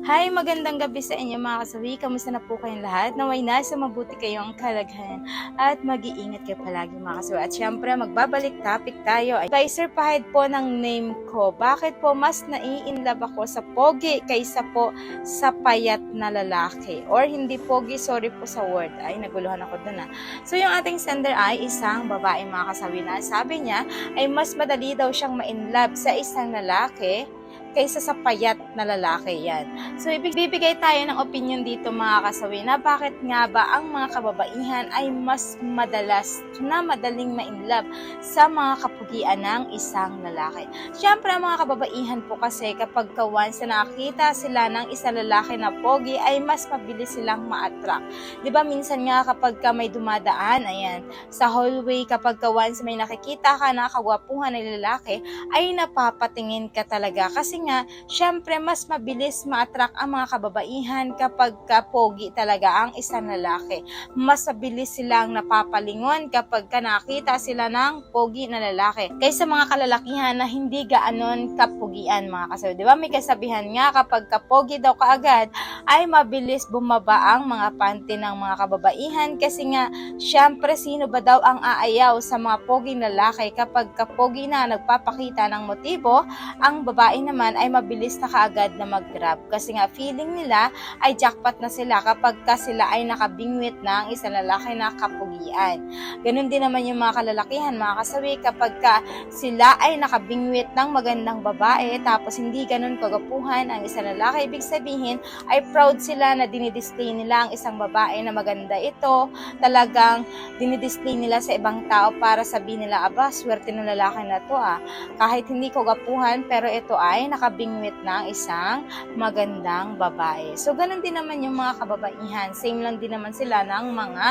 Hi, magandang gabi sa inyo mga kasawi. Kamusta na po kayong lahat? Naway nasa mabuti kayong kalaghan at mag-iingat kayo palagi mga kasawi. At syempre, magbabalik topic tayo. Advisor pahid po ng name ko. Bakit po mas nai-inlove ako sa pogi kaysa po sa payat na lalaki? Or hindi pogi, sorry po sa word. Ay, naguluhan ako dun ah. So, yung ating sender ay isang babae mga kasawi na sabi niya ay mas madali daw siyang ma-inlove sa isang lalaki kaysa sa payat na lalaki yan. So, ibibigay tayo ng opinion dito mga kasawi na bakit nga ba ang mga kababaihan ay mas madalas na madaling ma-inlove sa mga kapugian ng isang lalaki. Siyempre, ang mga kababaihan po kasi kapag ka once na nakita sila ng isang lalaki na pogi ay mas mabilis silang ma-attract. ba minsan nga kapag ka may dumadaan, ayan, sa hallway kapag ka once may nakikita ka na kagwapuhan ng lalaki, ay napapatingin ka talaga kasi nga, syempre mas mabilis ma-attract ang mga kababaihan kapag ka pogi talaga ang isang lalaki. Mas mabilis silang napapalingon kapag ka nakita sila ng pogi na lalaki. Kaysa mga kalalakihan na hindi gaanon kapugian mga kasabi. Di ba may kasabihan nga kapag kapogi daw kaagad ay mabilis bumaba ang mga panty ng mga kababaihan kasi nga syempre sino ba daw ang aayaw sa mga pogi lalaki kapag kapogi na nagpapakita ng motibo ang babae naman ay mabilis na kaagad na mag-grab kasi nga feeling nila ay jackpot na sila kapag ka sila ay nakabingwit ng isang lalaki na kapugian. Ganon din naman yung mga kalalakihan, mga kasawi, kapag ka sila ay nakabingwit ng magandang babae tapos hindi ganon kagapuhan ang isang lalaki, ibig sabihin ay proud sila na dinidisplay nila ang isang babae na maganda ito, talagang dinidisplay nila sa ibang tao para sabihin nila, aba, swerte ng lalaki na to ah. Kahit hindi ko gapuhan, pero ito ay nakabingwit ng isang magandang babae. So, ganun din naman yung mga kababaihan. Same lang din naman sila ng mga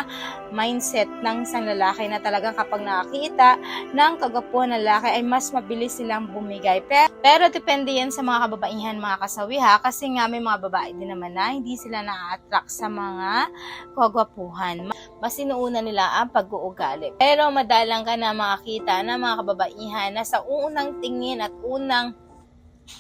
mindset ng isang lalaki na talagang kapag nakakita ng kagapuhan ng lalaki ay mas mabilis silang bumigay. Pero, pero depende yan sa mga kababaihan, mga kasawi ha, kasi nga may mga babae din naman na hindi sila na-attract sa mga kagwapuhan. Mas inuuna nila ang pag-uugali. Pero madalang ka na makakita ng mga kababaihan na sa unang tingin at unang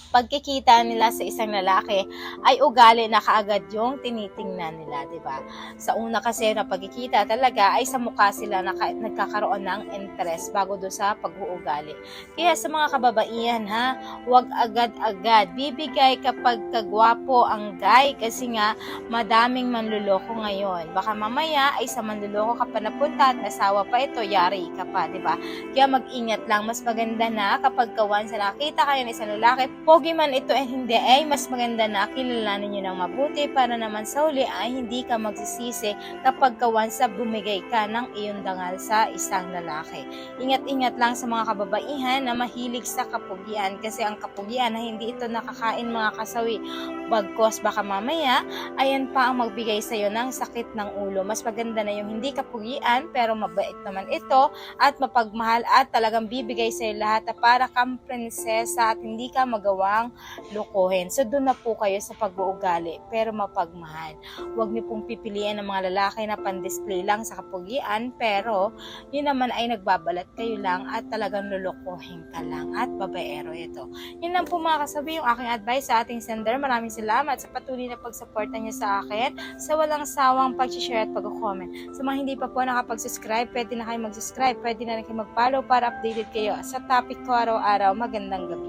pagkikita nila sa isang lalaki ay ugali na kaagad yung tinitingnan nila, 'di ba? Sa una kasi na pagkikita talaga ay sa mukha sila na nagkakaroon ng interest bago do sa pag-uugali. Kaya sa mga kababaihan ha, huwag agad-agad bibigay kapag kagwapo ang guy kasi nga madaming manluloko ngayon. Baka mamaya ay sa manluloko ka pa napunta at nasawa pa ito, yari ka pa, 'di ba? Kaya mag-ingat lang, mas maganda na kapag kawan sa nakita kayo ng isang lalaki, pogi man ito ay hindi ay mas maganda na kilalanin nyo ng mabuti para naman sa huli ay hindi ka magsisisi kapag kawan sa bumigay ka ng iyong dangal sa isang lalaki. Ingat-ingat lang sa mga kababaihan na mahilig sa kapugian kasi ang kapugian na hindi ito nakakain mga kasawi. Bagkos baka mamaya ayan pa ang magbigay sa iyo ng sakit ng ulo. Mas maganda na yung hindi kapugian pero mabait naman ito at mapagmahal at talagang bibigay sa iyo lahat para kang prinsesa at hindi ka magawang lukuhin. So doon na po kayo sa pag-uugali pero mapagmahal. Huwag niyo pong pipilian ng mga lalaki na pan-display lang sa kapugian pero yun naman ay nagbabalat kayo lang at talagang lulukuhin ka lang at babaero ito. Yun lang po mga kasabi yung aking advice sa ating sender. Maraming salamat sa patuloy na pagsuporta niyo sa akin sa walang sawang pag-share at pag-comment. Sa mga hindi pa po nakapag-subscribe, pwede na kayo mag-subscribe, pwede na rin kayo mag-follow para updated kayo sa topic ko araw-araw. Magandang gabi.